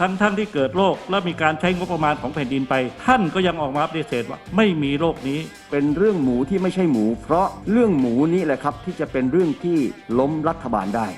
ทั้งท่านที่เกิดโรคและมีการใช้งบประมาณของแผ่นดินไป ท่านก็ยังออกมาปฏิเสธว่าไม่มีโรคนี้ เป็นเรื่องหมูที่ไม่ใช่หมู เพราะเรื่องหมูนี่แหละครับที่จะเป็นเรื่องที่ล้มรัฐบาลได้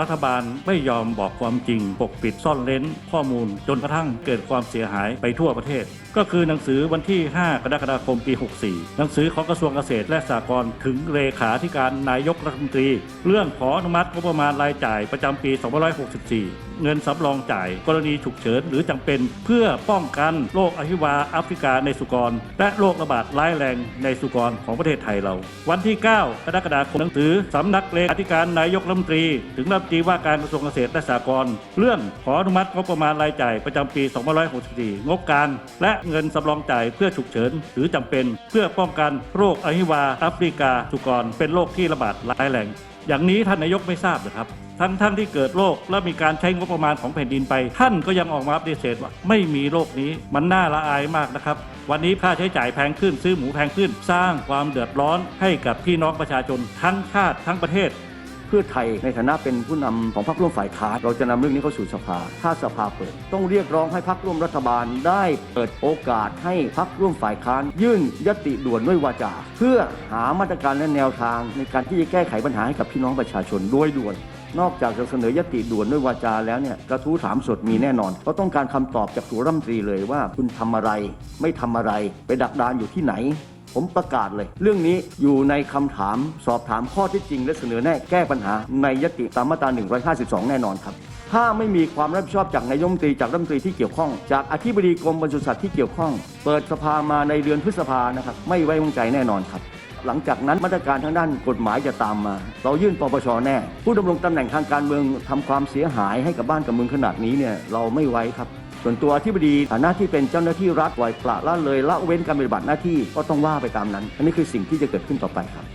รัฐบาลไม่ยอมบอกความจริง ปกปิดซ่อนเร้นข้อมูล จนกระทั่งเกิดความเสียหายไปทั่วประเทศ ก็คือหนังสือวันที่ 5 กรกฎาคมปี 64 หนังสือของกระทรวงเกษตรและสหกรณ์ถึงเลขาธิการนายกรัฐมนตรี เรื่องขออนุมัติงบประมาณรายจ่ายประจำปี 2564เงินสำรองจ่ายกรณีฉุกเฉินหรือจำเป็น เพื่อป้องกันโรคอหิวาแอฟริกาในสุกร และโรคระบาดร้ายแรงในสุกรของประเทศไทยเรา วันที่ 9 กรกฎาคมหนังสือสำนักเลขาธิการนายกรัฐมนตรี ถึงรัฐตรีว่าการกระทรวงเกษตรและสหกรณ์เรื่องขออนุมัติงบประมาณรายจ่ายประจำปี 2564 งบการ และเงินสำรองจ่ายเพื่อฉุกเฉินหรือจำเป็น เพื่อป้องกันโรคอหิวาแอฟริกาสุกร เป็นโรคที่ระบาดร้ายแรงอย่างนี้ท่านนายกไม่ทราบเหรือครับทั้งท่านที่เกิดโรคและมีการใช้งบประมาณของแผ่นดินไป ท่านก็ยังออกมาปฏิเสธว่าไม่มีโรคนี้มันน่าละอายมากนะครับ วันนี้ค่าใช้จ่ายแพงขึ้นซื้อหมูแพงขึ้น สร้างความเดือดร้อนให้กับพี่น้องประชาชนทั้งชาติทั้งประเทศ เพื่อไทยในฐานะเป็นผู้นำของพรรคร่วมฝ่ายค้านเราจะนำเรื่องนี้เข้าสู่สภา ถ้าสภาเปิด ต้องเรียกร้องให้พรรคร่วมรัฐบาลได้เปิดโอกาสให้พรรคร่วมฝ่ายค้าน ยื่นยติด่วนด้วยวาจาเพื่อหามาตรการและแนวทาง ในการที่จะแก้ไขปัญหาให้กับพี่น้องประชาชนโดยด่วนนอกจากจะเสนอยติด่วนด้วยวาจาแล้วเนี่ยกระทู้ถามสดมีแน่นอนเพราะต้องการคำตอบจากตัวรัฐมนตรีเลยว่าคุณทำอะไร ไม่ทำอะไร ไปดักดานอยู่ที่ไหน ผมประกาศเลย เรื่องนี้อยู่ในคำถามสอบถามข้อที่จริง และเสนอแนะแก้ปัญหาในยติตามมาตรา 152 แน่นอนครับ ถ้าไม่มีความรับผิดชอบจากนายมตรีจากรัฐมนตรีที่เกี่ยวข้อง จากอธิบดีกรมปศุสัตว์ที่เกี่ยวข้อง เปิดสภามาในเดือนพฤษภานะครับไม่ไว้วางใจแน่นอนครับหลังจากนั้นมาตรการทางด้านกฎหมายจะตามมา เรายื่นปปชแน่ ผู้ดำรงตำแหน่งทางการเมืองทำความเสียหายให้กับบ้านกับเมืองขนาดนี้เนี่ยเราไม่ไว้ครับ ส่วนตัวอธิบดีฐานะที่เป็นเจ้าหน้าที่รัฐปล่อยปละละเลยละเว้นการปฏิบัติหน้าที่ก็ต้องว่าไปตามนั้น อันนี้คือสิ่งที่จะเกิดขึ้นต่อไปครับ